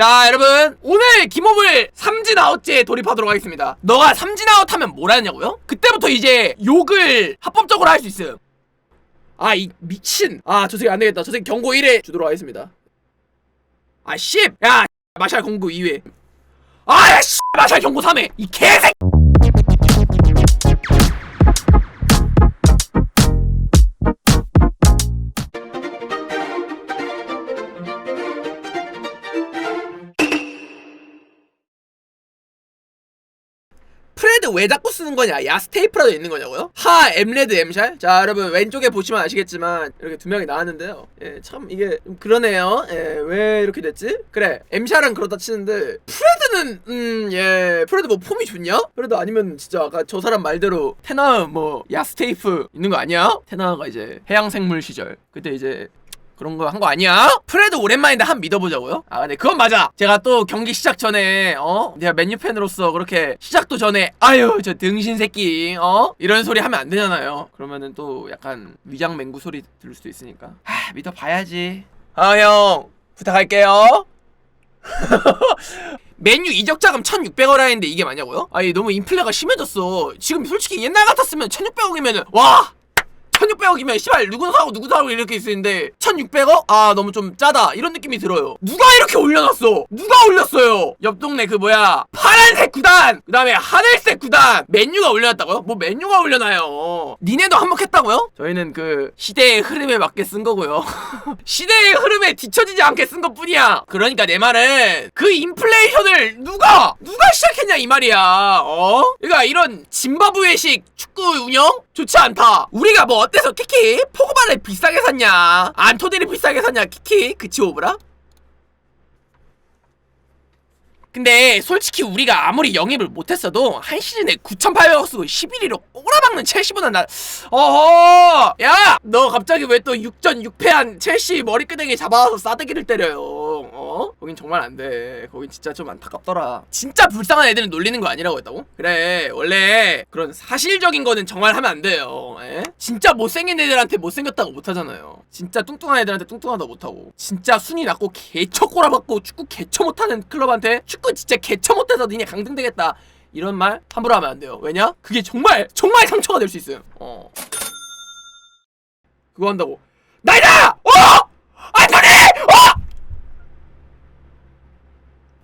자 여러분. 오늘 김호블 삼진 아웃제에 돌입하도록 하겠습니다. 너가 삼진 아웃 하면 뭘 하냐고요? 그때부터 이제 욕을 합법적으로 할 수 있음. 아 이 미친. 아 저 새끼 안되겠다. 저 새끼 경고 1회 주도록 하겠습니다. 아 씹! 야 마샬 경고 2회. 아야 씨. 마샬 경고 3회. 이 개새끼 왜 자꾸 쓰는 거냐? 야 스테이프라도 있는 거냐고요? 하 엠레드 엠샬? 자 여러분 왼쪽에 보시면 아시겠지만 이렇게 두 명이 나왔는데요. 예, 참 이게 좀 그러네요. 예, 왜 이렇게 됐지? 그래 엠샬은 그렇다 치는데 프레드는 음 예 프레드 뭐 폼이 좋냐? 프레드 아니면 진짜 아까 저 사람 말대로 테나 뭐 야스테이프 있는 거 아니야? 테나가 이제 해양생물 시절 그때 이제 그런 거 한 거 아니야? 프레드 오랜만인데 한 믿어보자고요? 아, 네, 그건 맞아. 제가 또 경기 시작 전에, 어? 내가 맨유 팬으로서 그렇게 시작도 전에, 아유, 저 등신 새끼, 어? 이런 소리 하면 안 되잖아요. 그러면은 또 약간 위장 맹구 소리 들을 수도 있으니까. 아, 믿어봐야지. 아, 형. 부탁할게요. 맨유 이적 자금 1,600억 라인데 이게 맞냐고요? 아니 너무 인플레가 심해졌어. 지금 솔직히 옛날 같았으면 1,600억이면은 와 1600억이면 씨발 누구 사고 누구 사고 이렇게 있었는데 1600억? 아 너무 좀 짜다 이런 느낌이 들어요 누가 이렇게 올려놨어? 누가 올렸어요? 옆 동네 그 뭐야 파란색 구단 그 다음에 하늘색 구단 맨유가 올려놨다고요? 뭐 맨유가 올려놔요 니네도 한몫했다고요? 저희는 그 시대의 흐름에 맞게 쓴 거고요 시대의 흐름에 뒤처지지 않게 쓴 것 뿐이야 그러니까 내 말은 그 인플레이션을 누가 누가 시작했냐 이 말이야 어? 그러니까 이런 짐바브웨식 축구 운영 좋지 않다 우리가 뭐 어때서 키키 포그바를 비싸게 샀냐? 안토디를 비싸게 샀냐 키키? 그치 오브라? 근데 솔직히 우리가 아무리 영입을 못했어도 한 시즌에 9,800억 쓰고 11위로 꼬라박는 첼시보다 나 어허! 야! 너 갑자기 왜 또 6전 6패한 첼시 머리끄댕이 잡아서 싸대기를 때려요 어? 거긴 정말 안 돼 거긴 진짜 좀 안타깝더라 진짜 불쌍한 애들은 놀리는 거 아니라고 했다고? 그래 원래 그런 사실적인 거는 정말 하면 안 돼요 에? 진짜 못생긴 애들한테 못생겼다고 못하잖아요 진짜 뚱뚱한 애들한테 뚱뚱하다 못하고 진짜 순위 낮고 개처 꼬라박고 축구 개처 못하는 클럽한테 축구 진짜 개처 못해서 니네 강등되겠다 이런 말 함부로 하면 안 돼요 왜냐? 그게 정말 정말 상처가 될 수 있어요 어 그거 한다고 나이다! 어! 안토니! 어!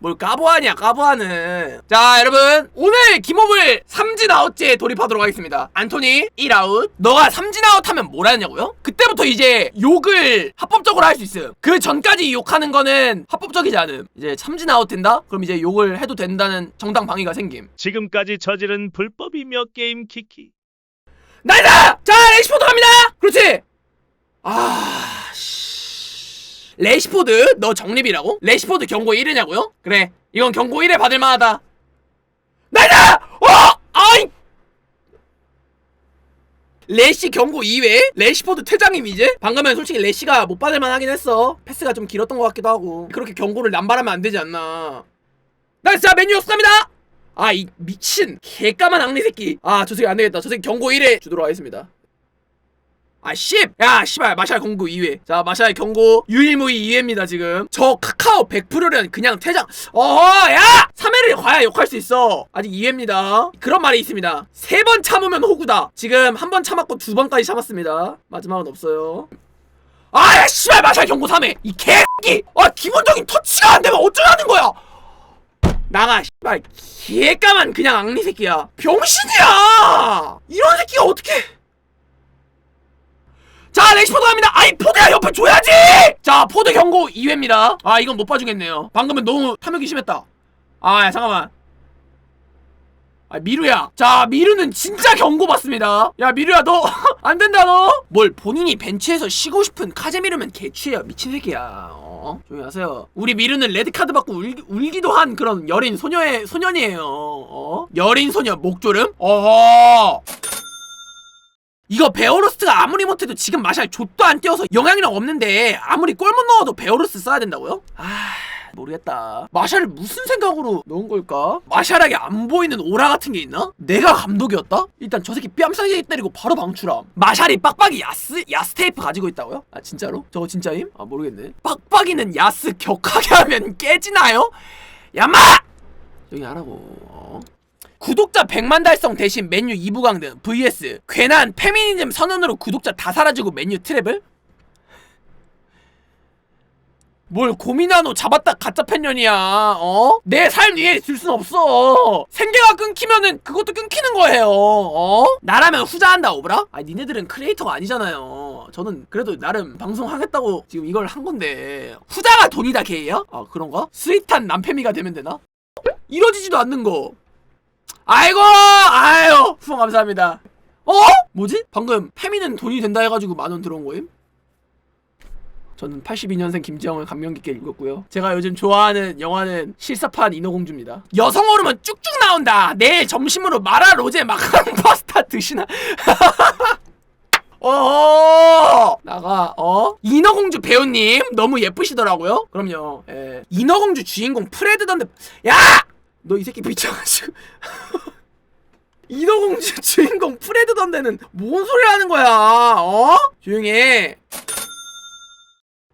뭘 까보하냐 까보하는 자 여러분 오늘 김호블 삼진 아웃제에 돌입하도록 하겠습니다 안토니 1아웃 너가 삼진 아웃 하면 뭘 하냐고요? 그때부터 이제 욕을 합법적으로 할 수 있음 그 전까지 욕하는 거는 합법적이지 않음 이제 삼진 아웃 된다? 그럼 이제 욕을 해도 된다는 정당 방위가 생김 지금까지 저지른 불법이며 게임 키키. 나이다! 자, 레시포드 갑니다! 그렇지! 아, 씨. 레시포드? 너 정립이라고? 레시포드 경고 1회냐고요? 그래. 이건 경고 1회 받을 만하다. 나이다! 어! 아이! 레시 경고 2회? 레시포드 퇴장임 이제? 방금은 솔직히 레시가 못 받을 만하긴 했어. 패스가 좀 길었던 것 같기도 하고. 그렇게 경고를 남발하면 안 되지 않나. 나이스! 자, 메뉴 없습니다! 아 이 미친 개까만 악리 새끼 아 저 새끼 안 되겠다 저 새끼 경고 1회 주도록 하겠습니다 아 씹! 야 씨발 마샬 경고 2회 자 마샬 경고 유일무이 2회입니다 지금. 저 카카오 100%는 그냥 퇴장. 어허 야! 3회를 과야 욕할 수 있어. 아직 2회입니다. 그런 말이 있습니다. 세 번 참으면 호구다. 지금 한 번 참았고 두 번까지 참았습니다. 마지막은 없어요. 아 야 씨발 마샬 경고 3회. 이 개새끼! 아 기본적인 터치가 안 되면 어쩌라는 거야? 나가 씨발. 개까만 그냥 악리 새끼야. 병신이야! 이런 새끼가 어떻게 자 렉시포드 갑니다. 아이 포드야 옆에 줘야지! 자 포드 경고 2회입니다. 아 이건 못 봐주겠네요. 방금은 너무 탐욕이 심했다. 아 야, 잠깐만. 아 미루야. 자 미루는 진짜 경고 받습니다. 야 미루야 너 안된다 너! 뭘 본인이 벤치에서 쉬고 싶은 카제미르면 개취해요 미친 새끼야. 어? 조용히 하세요. 우리 미루는 레드카드 받고 울기, 울기도 한 그런 여린 소녀의 소년이에요. 어? 여린 소녀 목조름? 어허 이거 베어루스가 아무리 못해도 지금 마샬 좆도 안 띄어서 영향력 없는데 아무리 골 못 넣어도 베어루스 써야 된다고요? 아 모르겠다. 마샬을 무슨 생각으로 넣은 걸까? 마샬에게 안 보이는 오라 같은 게 있나? 내가 감독이었다? 일단 저 새끼 뺨싸게 때리고 바로 방출함. 마샬이 빡빡이 야스 야스 테이프 가지고 있다고요? 아 진짜로? 저거 진짜임? 아 모르겠네. 빡빡이는 야스 격하게 하면 깨지나요? 야마! 여기 하라고. 어? 구독자 100만 달성 대신 맨유 2부 강등 vs 괜한 페미니즘 선언으로 구독자 다 사라지고 맨유 트래블? 뭘 고민하노 잡았다 가짜 팬년이야 어? 내 삶 위에 둘순 없어 생계가 끊기면은 그것도 끊기는 거예요 어? 나라면 후자한다 오브라? 아 니네들은 크리에이터가 아니잖아요 저는 그래도 나름 방송하겠다고 지금 이걸 한 건데 후자가 돈이다 개야? 아 그런가? 스윗한 남패미가 되면 되나? 이뤄지지도 않는 거 아이고 아유 후원 감사합니다 어? 뭐지? 방금 페미는 돈이 된다 해가지고 만 원 들어온 거임? 저는 82년생 김지영을 감명 깊게 읽었고요. 제가 요즘 좋아하는 영화는 실사판 인어공주입니다. 여성 호르몬 쭉쭉 나온다. 내일 점심으로 마라 로제 마카롱 파스타 드시나? 어 나가 어 인어공주 배우님 너무 예쁘시더라고요. 그럼요. 예. 인어공주 주인공 프레드 던데 야! 너 이 새끼 미쳐가지고 인어공주 주인공 프레드 던데는 뭔 소리 하는 거야? 어? 조용히 해.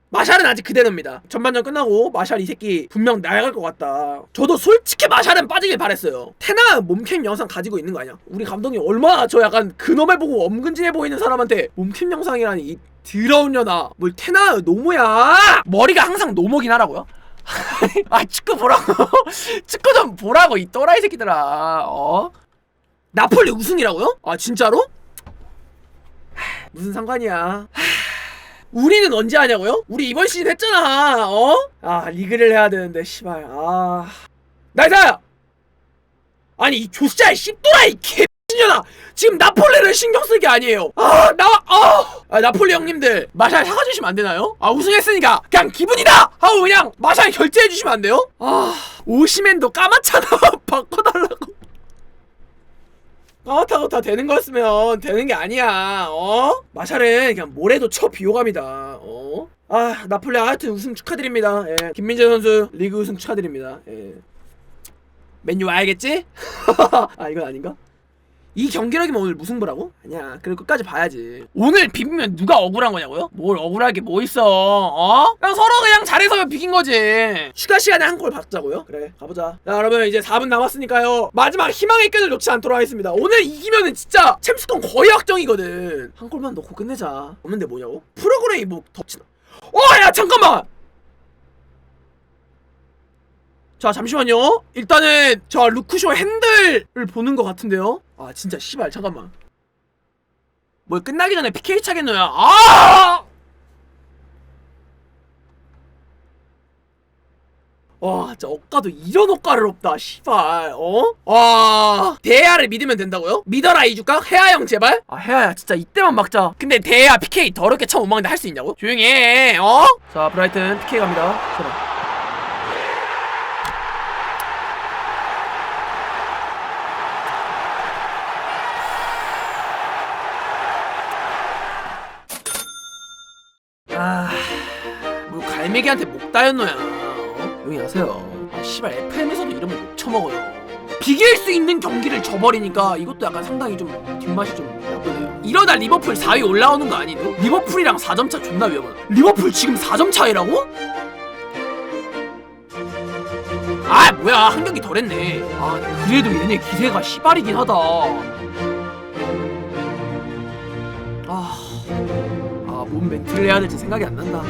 마샬은 아직 그대로입니다. 전반전 끝나고 마샬 이 새끼 분명 나갈 것 같다. 저도 솔직히 마샬은 빠지길 바랬어요. 테나 몸캠 영상 가지고 있는 거 아니야? 우리 감독님 얼마나 저 약간 그놈을 보고 엄근진해 보이는 사람한테 몸캠 영상이라니 이 더러운 년아. 뭘 테나 노모야? 머리가 항상 노모긴 하라고요? 아 축구 보라고 축구 좀 보라고 이 또라이 새끼들아 어? 나폴리 우승이라고요? 아 진짜로? 하, 무슨 상관이야 하, 우리는 언제 하냐고요? 우리 이번 시즌 했잖아 어? 아 리그를 해야 되는데 씨발 아 나이스 아니 이 조씨야 씹도라이 개X년아 지금 나폴리를 신경 쓸 게 아니에요 아 나와 아, 아 나폴리 형님들 마샬 사가주시면 안 되나요? 아 우승했으니까 그냥 기분이다 하고 그냥 마샬 결제해 주시면 안 돼요? 아 오시맨도 까맣잖아 바꿔달라고 까맣다고 다 되는 거였으면 되는 게 아니야 어? 마샬은 그냥 뭐래도 첫 비호감이다 어? 아 나폴리 하여튼 우승 축하드립니다 예. 김민재 선수 리그 우승 축하드립니다 예. 맨유 와야겠지? 아 이건 아닌가? 이 경기력이면 오늘 무승부라고? 아니야 그래 끝까지 봐야지 오늘 비비면 누가 억울한 거냐고요? 뭘 억울할 게뭐 있어 어? 그냥 서로 그냥 잘해서 비긴 거지 추가 시간에 한 골 받자고요? 그래 가보자 자 여러분 이제 4분 남았으니까요 마지막 희망의 끈을 놓지 않도록 하겠습니다 오늘 이기면은 진짜 챔스권 거의 확정이거든 한 골만 넣고 끝내자 없는데 뭐냐고? 프로그램이 뭐 덮치나 어 야 잠깐만 자 잠시만요 일단은 저 루크쇼 핸들을 보는 것 같은데요 아 진짜 씨발 잠깐만 뭐 끝나기 전에 PK 차겠노야 아! 와 진짜 억가도 이런 억가를 없다 씨발 어? 와 대야를 믿으면 된다고요? 믿어라 이주각 해아형 제발 아 해아야 진짜 이때만 막자 근데 대야 PK 더럽게 참 못 막는데 할 수 있냐고? 조용히 해 어? 자 브라이튼 PK 갑니다 들어. 아, 뭐 갈매기한테 목 따였노야. 어? 조용히 하세요. 아, 씨발 FM에서도 이러면 못 쳐먹어요. 비길 수 있는 경기를 져버리니까 이것도 약간 상당히 좀 뒷맛이 좀 나쁘네요. 이러다 리버풀 4위 올라오는 거 아니노? 리버풀이랑 4점 차 존나 위험하다. 리버풀 지금 4점 차이라고? 아 뭐야 한 경기 덜 했네. 아 그래도 얘네 기세가 시발이긴 하다. 멘트를 해야 될지 생각이 안 난다.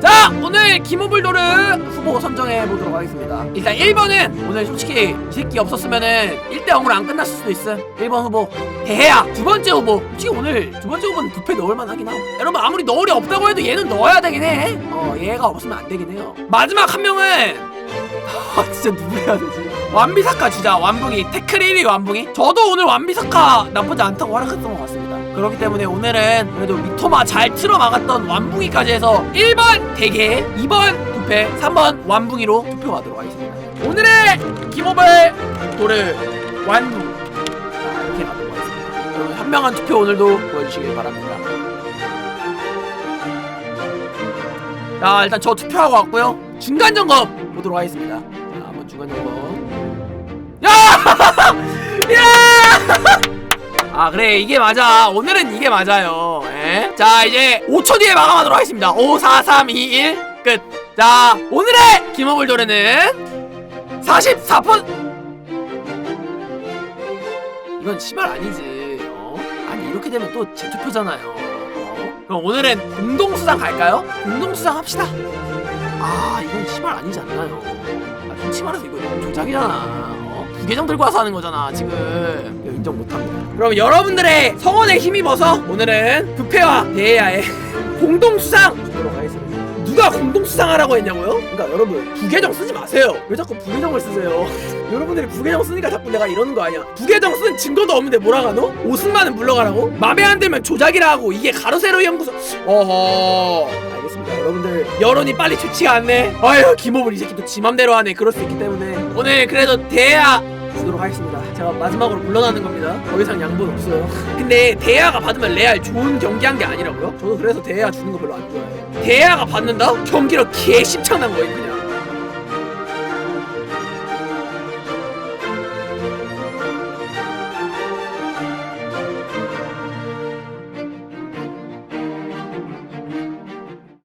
자, 오늘 김호불도르 후보 선정해 보도록 하겠습니다. 일단 1번은 오늘 솔직히 이 새끼 없었으면은 1대 0으로 안 끝났을 수도 있어. 1번 후보 대해야. 두 번째 후보. 솔직히 오늘 두 번째 후보는 부패 넣을 만 하긴 하고. 여러분 아무리 넣으리 없다고 해도 얘는 넣어야 되긴 해. 어, 얘가 없으면 안 되긴 해요. 마지막 한 명은 아 진짜 누구 해야 되지? 완비사카 주자 완붕이. 1위 완붕이? 저도 오늘 완비사카 나쁘지 않다고 활약했던 것 같습니다. 그렇기 때문에 오늘은 그래도 미토마 잘 틀어 막았던 완붕이까지 해서 1번 대게 2번 부패 3번 완붕이로 투표하도록 하겠습니다. 오늘의 김호벌 도를 완붕 자 이렇게 가도록 하겠습니다. 여러분 현명한 투표 오늘도 보여주시길 바랍니다. 자 일단 저 투표하고 왔고요. 중간 점검 보도록 하겠습니다. 자, 한번 중간 점검. 아 그래 이게 맞아. 오늘은 이게 맞아요. 예? 자 이제 5초 뒤에 마감하도록 하겠습니다. 5 4 3 2 1 끝 자 오늘의 김어볼 노래는 44분 이건 시발 아니지. 어? 아니 이렇게 되면 또 재투표잖아요. 어? 그럼 오늘은 공동수상 갈까요? 공동수상 합시다. 아 이건 시발 아니지 않나요? 아, 솔직히 말해서 이거 조작이잖아 계정 들고 와서 하는 거잖아 지금. 인정 못합니다. 그럼 여러분들의 성원에 힘입어서 오늘은 부패와 대야의 공동수상 주도록 하겠습니다. 누가 공동수상하라고 했냐고요? 그러니까 여러분 부계정 쓰지 마세요. 왜 자꾸 부계정을 쓰세요? 여러분들이 부계정 쓰니까 자꾸 내가 이러는 거 아니야. 부계정 쓴 증거도 없는데 뭐라 가노? 오승만은 물러가라고? 맘에 안 들면 조작이라 하고 이게 가로세로 연구소. 어허. 알겠습니다. 여러분들 여론이 빨리 좋지가 않네 아유 김호블 이 새끼 또지 맘대로 하네. 그럴 수 있기 때문에. 오늘 그래도 대야 주도록 하겠습니다. 제가 마지막으로 물러나는 겁니다. 더 이상 양보는 없어요. 근데 대야가 받으면 레알 좋은 경기한 게 아니라고요? 저도 그래서 대야 주는 거 별로 안 좋아해요. 대야가 받는다? 경기력 개심창난 거예요 그냥